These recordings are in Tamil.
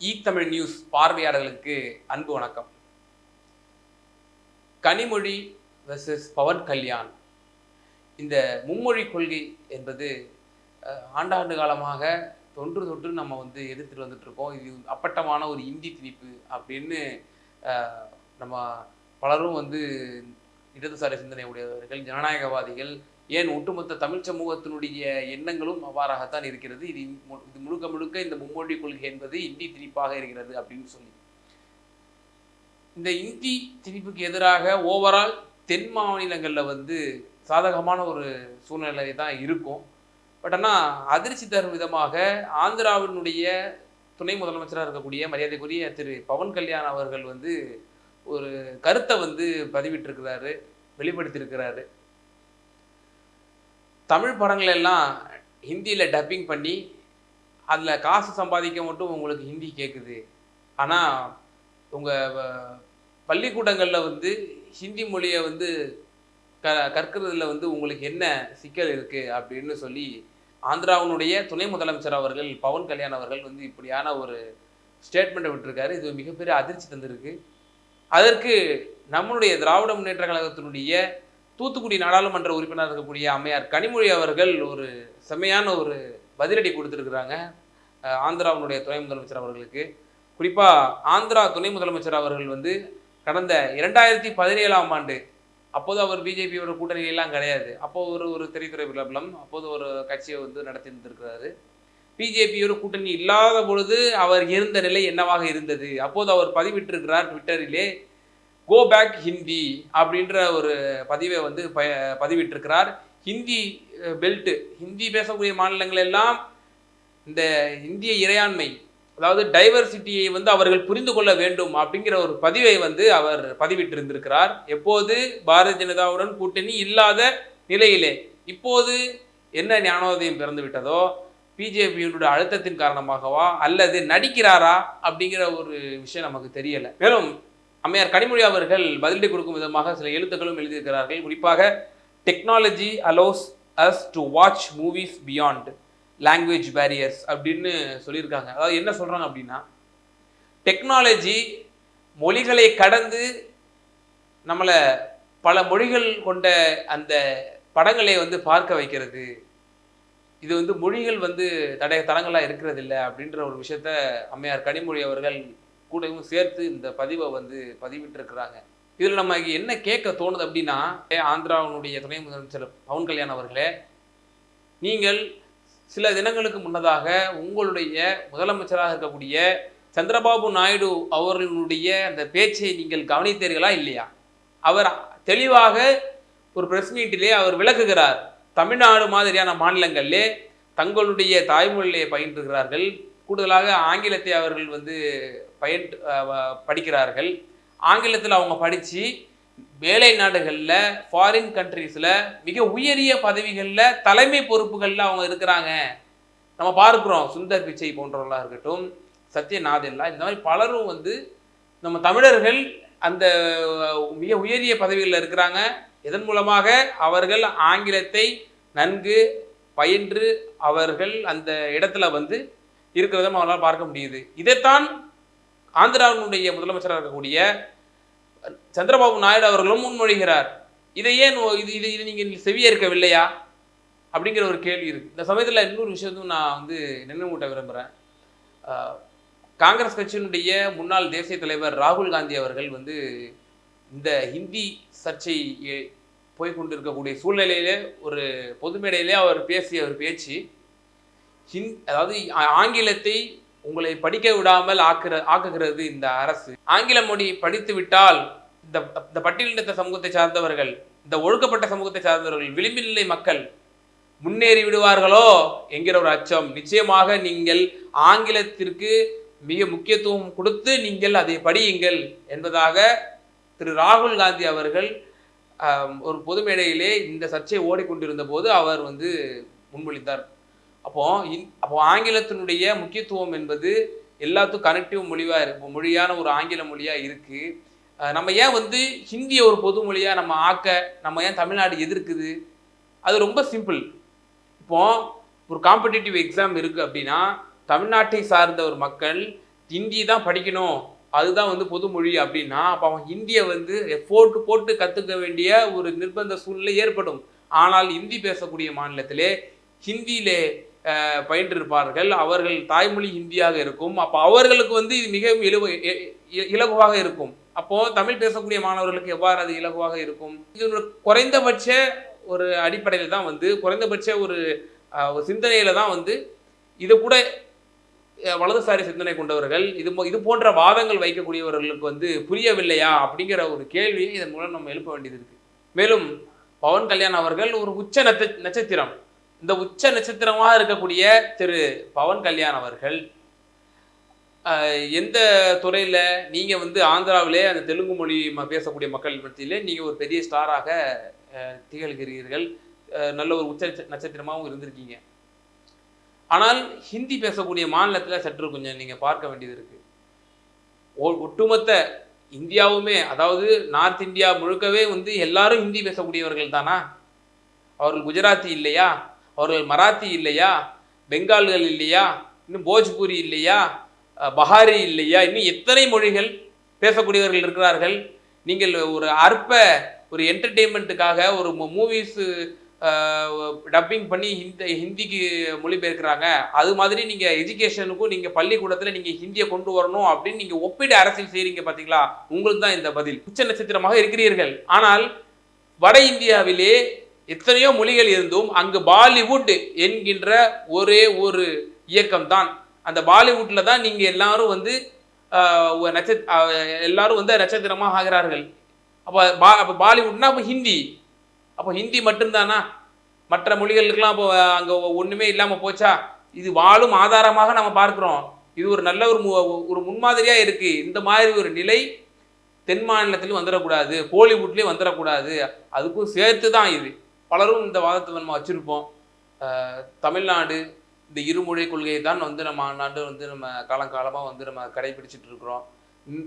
ஈ தமிழ் நியூஸ் பார்வையாளர்களுக்கு அன்பு வணக்கம். கனிமொழி வெர்சஸ் பவன் கல்யாண். இந்த மும்மொழி கொள்கை என்பது அஹ், ஆண்டாண்டு காலமாக தொன்று தொன்று நம்ம வந்து எதிர்த்துட்டு வந்துட்டு இருக்கோம். இது அப்பட்டமான ஒரு இந்தி திணிப்பு அப்படின்னு நம்ம பலரும் வந்து இடதுசாரி சிந்தனை உடையவர்கள் ஜனநாயகவாதிகள் ஏன் ஒட்டுமொத்த தமிழ் சமூகத்தினுடைய எண்ணங்களும் அவ்வாறாகத்தான் இருக்கிறது. இது மு- இது முழுக்க முழுக்க இந்த மும்மொழி கொள்கை என்பது இந்தி திணிப்பாக இருக்கிறது அப்படின்னு சொல்லி. இந்த இந்தி திணிப்புக்கு எதிராக ஓவரால் தென் மாநிலங்களில் வந்து சாதகமான ஒரு சூழ்நிலை தான் இருக்கும். பட் ஆனால் அதிர்ச்சி தரும் விதமாக ஆந்திராவினுடைய துணை முதலமைச்சராக இருக்கக்கூடிய மரியாதைக்குரிய திரு பவன் கல்யாண் அவர்கள் வந்து ஒரு கருத்தை வந்து பதிவிட்டிருக்கிறாரு வெளிப்படுத்தியிருக்கிறாரு. தமிழ் படங்கள் எல்லாம் ஹிந்தியில் டப்பிங் பண்ணி அதில் காசு சம்பாதிக்க மட்டும் உங்களுக்கு ஹிந்தி கேட்குது ஆனால் உங்கள் பள்ளிக்கூடங்களில் வந்து ஹிந்தி மொழியை வந்து க கற்கிறதுல வந்து உங்களுக்கு என்ன சிக்கல் இருக்குது அப்படின்னு சொல்லி ஆந்திராவினுடைய துணை முதலமைச்சர் அவர்கள் பவன் கல்யாண் அவர்கள் வந்து இப்படியான ஒரு ஸ்டேட்மெண்ட்டை விட்டுருக்காரு. இது மிகப்பெரிய அதிர்ச்சி தந்திருக்கு. அதற்கு நம்மளுடைய திராவிட முன்னேற்ற கழகத்தினுடைய தூத்துக்குடி நாடாளுமன்ற உறுப்பினர் இருக்கக்கூடிய அம்மையார் கனிமொழி அவர்கள் ஒரு செம்மையான ஒரு பதிலடி கொடுத்துருக்குறாங்க ஆந்திராவினுடைய துணை முதலமைச்சர் அவர்களுக்கு. குறிப்பாக ஆந்திரா துணை முதலமைச்சர் அவர்கள் வந்து கடந்த இரண்டாயிரத்தி பதினேழாம் ஆண்டு அப்போது அவர் பிஜேபியோட கூட்டணியெல்லாம் கிடையாது. அப்போது ஒரு ஒரு திரைத்துறை பிரபலம். அப்போது ஒரு கட்சியை வந்து நடத்தி இருந்திருக்கிறாரு பிஜேபியோட கூட்டணி இல்லாத பொழுது அவர் இருந்த நிலை என்னவாக இருந்தது? அப்போது அவர் பதிவிட்டிருக்கிறார் ட்விட்டரிலே. கோ பேக் ஹிந்தி அப்படின்ற ஒரு பதிவை வந்து ப பதிவிட்டிருக்கிறார். ஹிந்தி பெல்ட்டு ஹிந்தி பேசக்கூடிய மாநிலங்கள் எல்லாம் இந்த இந்திய இறையாண்மை அதாவது டைவர்சிட்டியை வந்து அவர்கள் புரிந்து கொள்ள வேண்டும் அப்படிங்கிற ஒரு பதிவை வந்து அவர் பதிவிட்டிருந்திருக்கிறார். எப்போது? பாரதிய ஜனதாவுடன் கூட்டணி இல்லாத நிலையிலே. இப்போது என்ன ஞானோதயம் பிறந்து விட்டதோ பிஜேபியினுடைய அழுத்தத்தின் காரணமாகவா? அல்லது நடிக்கிறாரா? அப்படிங்கிற ஒரு விஷயம் நமக்கு தெரியலை. மேலும் அம்மையார் கனிமொழி அவர்கள் பதிலடி கொடுக்கும் விதமாக சில எழுத்துக்களும் எழுதியிருக்கிறார்கள். குறிப்பாக technology allows us to watch movies beyond language barriers அப்படின்னு சொல்லியிருக்காங்க. அதாவது என்ன சொல்கிறாங்க அப்படின்னா டெக்னாலஜி மொழிகளை கடந்து நம்மளை பல மொழிகள் கொண்ட அந்த படங்களை வந்து பார்க்க வைக்கிறது. இது வந்து மொழிகள் வந்து தடை தடங்களாக இருக்கிறது இல்லை அப்படின்ற ஒரு விஷயத்த அம்மையார் கனிமொழி அவர்கள் கூடவும் சேர்த்து இந்த பதிவை வந்து பதிவிட்டிருக்கிறாங்க. இதில் நம்ம என்ன கேட்க தோணுது அப்படின்னா ஆந்திராவினுடைய துணை முதலமைச்சர் பவன் கல்யாண் அவர்களே நீங்கள் சில தினங்களுக்கு முன்னதாக உங்களுடைய முதலமைச்சராக இருக்கக்கூடிய சந்திரபாபு நாயுடு அவர்களுடைய அந்த பேச்சை நீங்கள் கவனித்தீர்களா இல்லையா? அவர் தெளிவாக ஒரு பிரஸ் மீட்டிலே அவர் விளக்குகிறார். தமிழ்நாடு மாதிரியான மாநிலங்களிலே தங்களுடைய தாய்மொழியிலே பயின்றுகிறார்கள் கூடுதலாக ஆங்கிலத்தை அவர்கள் வந்து பயன் படிக்கிறார்கள். ஆங்கிலத்தில் அவங்க படித்து வேலை நாடுகளில் ஃபாரின் கண்ட்ரீஸில் மிக உயரிய பதவிகளில் தலைமை பொறுப்புகளில் அவங்க இருக்கிறாங்க. நம்ம பார்க்குறோம் சுந்தர் பிச்சை போன்றவர்களாக இருக்கட்டும் சத்யநாதெல்லா இந்த மாதிரி பலரும் வந்து நம்ம தமிழர்கள் அந்த மிக உயரிய பதவிகளில் இருக்கிறாங்க. இதன் மூலமாக அவர்கள் ஆங்கிலத்தை நன்கு பயின்று அவர்கள் அந்த இடத்துல வந்து இருக்கிறத அவங்களால் பார்க்க முடியுது. இதைத்தான் ஆந்திராவினுடைய முதலமைச்சராக இருக்கக்கூடிய சந்திரபாபு நாயுடு அவர்களும் முன்மொழிகிறார். இதை ஏன் ஓ- இது இது இது நீங்கள் செவியேற்கவில்லையா? அப்படிங்கிற ஒரு கேள்வி இருக்குது இந்த சமயத்தில் இன்னொரு விஷயத்தும் நான் வந்து நினைவூட்ட விரும்புகிறேன் காங்கிரஸ் கட்சியினுடைய முன்னாள் தேசிய தலைவர் ராகுல் காந்தி அவர்கள் வந்து இந்த ஹிந்தி சர்ச்சை எ- போய் கொண்டிருக்கக்கூடிய சூழ்நிலையிலே ஒரு பொது மேடையிலே அவர் பேசிய ஒரு பேச்சு ஹிந் அதாவது ஆங்கிலத்தை உங்களை படிக்க விடாமல் ஆக்குற ஆக்குகிறது இந்த அரசு. ஆங்கில மொழி படித்து விட்டால் இந்த இந்த பட்டியலினத்த சமூகத்தை சார்ந்தவர்கள் இந்த ஒழுக்கப்பட்ட சமூகத்தை சார்ந்தவர்கள் விளிம்பு மக்கள் முன்னேறி விடுவார்களோ என்கிற ஒரு அச்சம். நிச்சயமாக நீங்கள் ஆங்கிலத்திற்கு மிக முக்கியத்துவம் கொடுத்து நீங்கள் அதை படியுங்கள் என்பதாக திரு ராகுல் காந்தி அவர்கள் ஒரு பொது மேடையிலே இந்த சர்ச்சை ஓடிக்கொண்டிருந்த போது அவர் வந்து முன்மொழிந்தார். அப்போ இந் அப்போ ஆங்கிலத்தினுடைய முக்கியத்துவம் என்பது எல்லாத்துக்கும் கனெக்டிவ் மொழியாக இருக்கும் மொழியான ஒரு ஆங்கில மொழியாக இருக்குது நம்ம ஏன் வந்து ஹிந்தியை ஒரு பொது மொழியாக நம்ம ஆக்க நம்ம ஏன் தமிழ்நாடு எதிர்க்குது? அது ரொம்ப சிம்பிள் இப்போ ஒரு காம்படிட்டிவ் எக்ஸாம் இருக்குது அப்படின்னா தமிழ்நாட்டை சார்ந்த ஒரு மக்கள் ஹிந்தி தான் படிக்கணும் அதுதான் வந்து பொதுமொழி அப்படின்னா அப்போ அவன் ஹிந்தியை வந்து எஃபோர்ட் போட்டு கற்றுக்க வேண்டிய ஒரு நிர்பந்த சூழ்நிலை ஏற்படும். ஆனால் ஹிந்தி பேசக்கூடிய மாநிலத்திலே ஹிந்தியிலே பயின்றிருப்பார்கள். அவர்கள் தாய்மொழி ஹிந்தியாக இருக்கும். அப்போ அவர்களுக்கு வந்து இது மிகவும் இலவு இலகுவாக இருக்கும். அப்போ தமிழ் பேசக்கூடிய மாணவர்களுக்கு எவ்வாறு அது இலகுவாக இருக்கும்? இது ஒரு குறைந்தபட்ச ஒரு அடிப்படையில் தான் வந்து குறைந்தபட்ச ஒரு சிந்தனையில் சிந்தனையில தான் வந்து இதை கூட வலதுசாரி சிந்தனை கொண்டவர்கள் இது இது போன்ற வாதங்கள் வைக்கக்கூடியவர்களுக்கு வந்து புரியவில்லையா? அப்படிங்கிற ஒரு கேள்வியை இதன் மூலம் நம்ம எழுப்ப வேண்டியது இருக்கு. மேலும் பவன் கல்யாண் அவர்கள் ஒரு உச்ச நட்ச நட்சத்திரம். இந்த உச்ச நட்சத்திரமாக இருக்கக்கூடிய திரு பவன் கல்யாண் அவர்கள் எந்த துறையில் நீங்கள் வந்து ஆந்திராவிலே அந்த தெலுங்கு மொழி ம- பேசக்கூடிய மக்கள் மத்தியிலே நீங்கள் ஒரு பெரிய ஸ்டாராக அஹ், திகழ்கிறீர்கள். நல்ல ஒரு உச்ச நட்ச- நட்சத்திரமாகவும் இருந்திருக்கீங்க. ஆனால் ஹிந்தி பேசக்கூடிய மாநிலத்தில் சற்று கொஞ்சம் நீங்கள் பார்க்க வேண்டியது இருக்கு. ஒ- ஒட்டுமொத்த இந்தியாவுமே அதாவது நார்த் இந்தியா முழுக்கவே வந்து எல்லாரும் ஹிந்தி பேசக்கூடியவர்கள் தானா? அவர்கள் குஜராத்தி இல்லையா? அவர்கள் மராத்தி இல்லையா? பெங்கால்கள் இல்லையா? இன்னும் போஜ்பூரி இல்லையா? பஹாரி இல்லையா? இன்னும் எத்தனை மொழிகள் பேசக்கூடியவர்கள் இருக்கிறார்கள்? நீங்கள் ஒரு அற்ப ஒரு என்டர்டெயின்மெண்ட்டுக்காக ஒரு மூவிஸு டப்பிங் பண்ணி ஹிந்தி ஹிந்திக்கு மொழிபெயர்க்கிறாங்க. அது மாதிரி நீங்கள் எஜுகேஷனுக்கும் நீங்கள் பள்ளிக்கூடத்தில் நீங்கள் ஹிந்தியை கொண்டு வரணும் அப்படின்னு நீங்கள் ஒப்பிட அரசியல் செய்கிறீங்க பார்த்தீங்களா உங்களுக்கு தான் இந்த பதில். உச்ச நட்சத்திரமாக இருக்கிறீர்கள். ஆனால் வட இந்தியாவிலே எத்தனையோ மொழிகள் இருந்தும் அங்கு பாலிவுட் என்கின்ற ஒரே ஒரு இயக்கம் தான் அந்த பாலிவுட்ல தான் நீங்க எல்லாரும் வந்து நட்சத் எல்லாரும் வந்து நட்சத்திரமாக ஆகிறார்கள். அப்போ பா அப்போ பாலிவுட்னா அப்போ ஹிந்தி. அப்போ ஹிந்தி மட்டும்தானா? மற்ற மொழிகளுக்கெல்லாம் அப்போ அங்கே ஒன்றுமே இல்லாமல் போச்சா? இது வாழும் ஆதாரமாக நம்ம பார்க்குறோம். இது ஒரு நல்ல ஒரு மு- ஒரு முன்மாதிரியாக இருக்குது இந்த மாதிரி ஒரு நிலை தென் மாநிலத்திலும் வந்துடக்கூடாது. கோலிவுட்லேயும் வந்துடக்கூடாது. அதுக்கும் சேர்த்து தான் இது. பலரும் இந்த வாதத்தை நம்ம வச்சுருப்போம். தமிழ்நாடு இந்த இருமொழி கொள்கையை தான் வந்து நம்ம நாடு வந்து நம்ம காலங்காலமாக வந்து நம்ம கடைபிடிச்சிட்டு இருக்கிறோம்.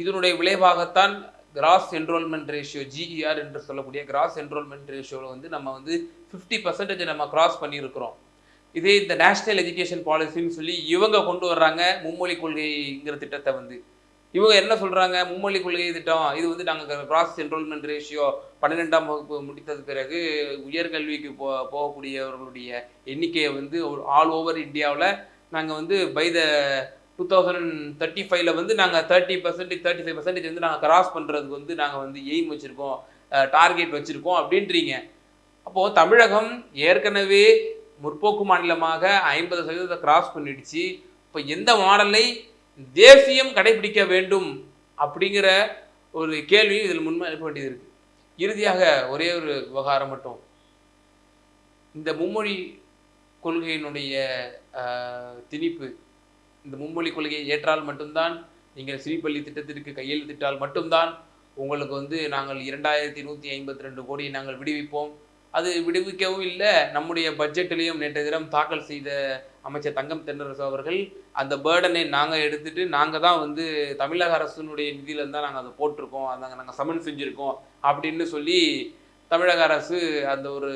இதனுடைய விளைவாகத்தான் கிராஸ் என்ரோல்மெண்ட் ரேஷியோ ஜிஇஆர் என்று சொல்லக்கூடிய கிராஸ் என்ரோல்மெண்ட் ரேஷியோவில் வந்து நம்ம வந்து ஃபிஃப்டி பர்சன்டேஜ் நம்ம கிராஸ் பண்ணியிருக்கிறோம். இதே இந்த நேஷ்னல் எஜுகேஷன் பாலிசின்னு சொல்லி இவங்க கொண்டு வர்றாங்க மும்மொழி கொள்கைங்கிற திட்டத்தை வந்து. இவங்க என்ன சொல்கிறாங்க மும்மொழி கொள்கை திட்டம். இது வந்து நாங்கள் கிராஸ் என்ரோல்மெண்ட் ரேஷியோ பன்னிரெண்டாம் வகுப்பு முடித்தது பிறகு உயர்கல்விக்கு போ போகக்கூடியவர்களுடைய எண்ணிக்கையை வந்து ஆல் ஓவர் இந்தியாவில் நாங்கள் வந்து by the two thousand thirty ஃபைவ்ல வந்து நாங்கள் thirty percentage thirty five percentage வந்து நாங்கள் கிராஸ் பண்ணுறதுக்கு வந்து நாங்கள் வந்து எய்ம் வச்சுருக்கோம். டார்கெட் வச்சுருக்கோம் அப்படின்றீங்க. அப்போது தமிழகம் ஏற்கனவே முற்போக்கு மாநிலமாக ஐம்பது சதவீதத்தை கிராஸ் பண்ணிடுச்சு. இப்போ எந்த மாடலை தேசியம் கடைபிடிக்க வேண்டும் அப்படிங்கிற ஒரு கேள்வியும் இதில் முன்மை எழுப்ப வேண்டியது இருக்கு. இறுதியாக ஒரே ஒரு விவகாரம் மட்டும். இந்த மும்மொழி கொள்கையினுடைய திணிப்பு இந்த மும்மொழி கொள்கையை ஏற்றால் மட்டும்தான் நீங்கள் ஸ்ரீபள்ளி திட்டத்திற்கு கையெழுத்திட்டால் மட்டும்தான் உங்களுக்கு வந்து நாங்கள் இரண்டாயிரத்தி நூற்றி ஐம்பத்தி ரெண்டு கோடியை நாங்கள் விடுவிப்போம். அது விடுவிக்கவும் இல்லை நம்முடைய பட்ஜெட்டிலையும் நேற்று தினம் தாக்கல் செய்த அமைச்சர் தங்கம் தென்னரசு அவர்கள் அந்த பேர்டனை நாங்கள் எடுத்துட்டு நாங்கள் தான் வந்து தமிழக அரசினுடைய நிதியிலேருந்து தான் நாங்கள் அதை போட்டிருக்கோம் அதை நாங்கள் சமன் செஞ்சுருக்கோம் அப்படின்னு சொல்லி தமிழக அரசு அந்த ஒரு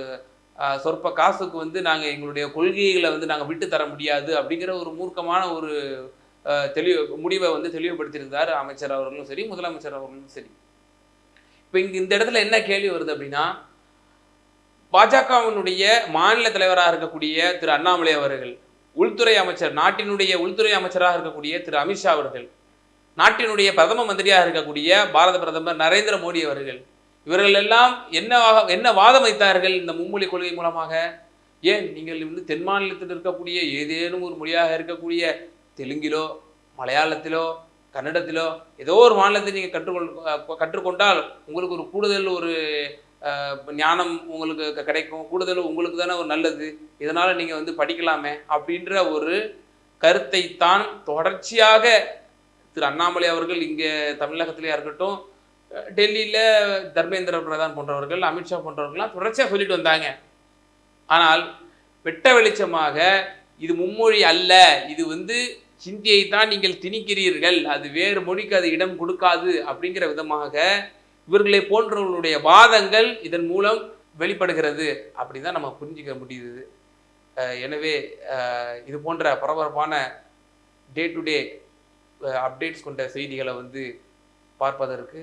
சொற்ப காசுக்கு வந்து நாங்கள் எங்களுடைய கொள்கைகளை வந்து நாங்கள் விட்டு தர முடியாது அப்படிங்கிற ஒரு மூர்க்கமான ஒரு தெளிவு முடிவை வந்து தெளிவுபடுத்தியிருந்தார் அமைச்சர் அவர்களும் சரி முதலமைச்சர் அவர்களும் சரி. இப்போ இங்கே இந்த இடத்துல என்ன கேள்வி வருது அப்படின்னா பாஜகவினுடைய மாநில தலைவராக இருக்கக்கூடிய திரு அண்ணாமலை அவர்கள் உள்துறை அமைச்சர் நாட்டினுடைய உள்துறை அமைச்சராக இருக்கக்கூடிய திரு. அமித்ஷா அவர்கள் நாட்டினுடைய பிரதம மந்திரியாக இருக்கக்கூடிய பாரத பிரதமர் நரேந்திர மோடி அவர்கள் இவர்கள் எல்லாம் என்ன என்ன வாதம் வைத்தார்கள் இந்த மும்மொழி கொள்கை மூலமாக? ஏன் நீங்கள் வந்து தென் மாநிலத்தில் இருக்கக்கூடிய ஏதேனும் ஒரு மொழியாக இருக்கக்கூடிய தெலுங்கிலோ மலையாளத்திலோ கன்னடத்திலோ ஏதோ ஒரு மாநிலத்தை நீங்கள் கற்றுக்கொள் கற்றுக்கொண்டால் உங்களுக்கு ஒரு கூடுதல் ஒரு ஞானம் உங்களுக்கு க- கிடைக்கும் கூடுதல் உங்களுக்கு தானே ஒரு நல்லது. இதனால் நீங்கள் வந்து படிக்கலாமே அப்படின்ற ஒரு கருத்தை தான் தொடர்ச்சியாக திரு அண்ணாமலை அவர்கள் இங்கே தமிழகத்திலேயா இருக்கட்டும் டெல்லியில் தர்மேந்திர பிரதான் போன்றவர்கள் அமித்ஷா போன்றவர்கள்லாம் தொடர்ச்சியாக சொல்லிட்டு வந்தாங்க. ஆனால் வெட்ட வெளிச்சமாக இது மும்மொழி அல்ல இது வந்து ஹிந்தியை தான் நீங்கள் திணிக்கிறீர்கள் அது வேறு மொழிக்கு அது இடம் கொடுக்காது அப்படிங்கிற விதமாக இவர்களை போன்றவர்களுடைய வாதங்கள் இதன் மூலம் வெளிப்படுகிறது. அப்படி தான் நம்ம புரிஞ்சுக்க முடியுது. எனவே இது போன்ற பரபரப்பான டே டு டே அப்டேட்ஸ் கொண்ட செய்திகளை வந்து பார்ப்பதற்கு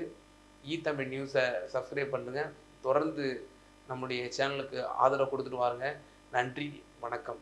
ஈ தமிழ் நியூஸை சப்ஸ்கிரைப் பண்ணுங்கள் தொடர்ந்து நம்முடைய சேனலுக்கு ஆதரவு கொடுத்துட்டு வாருங்க. நன்றி வணக்கம்.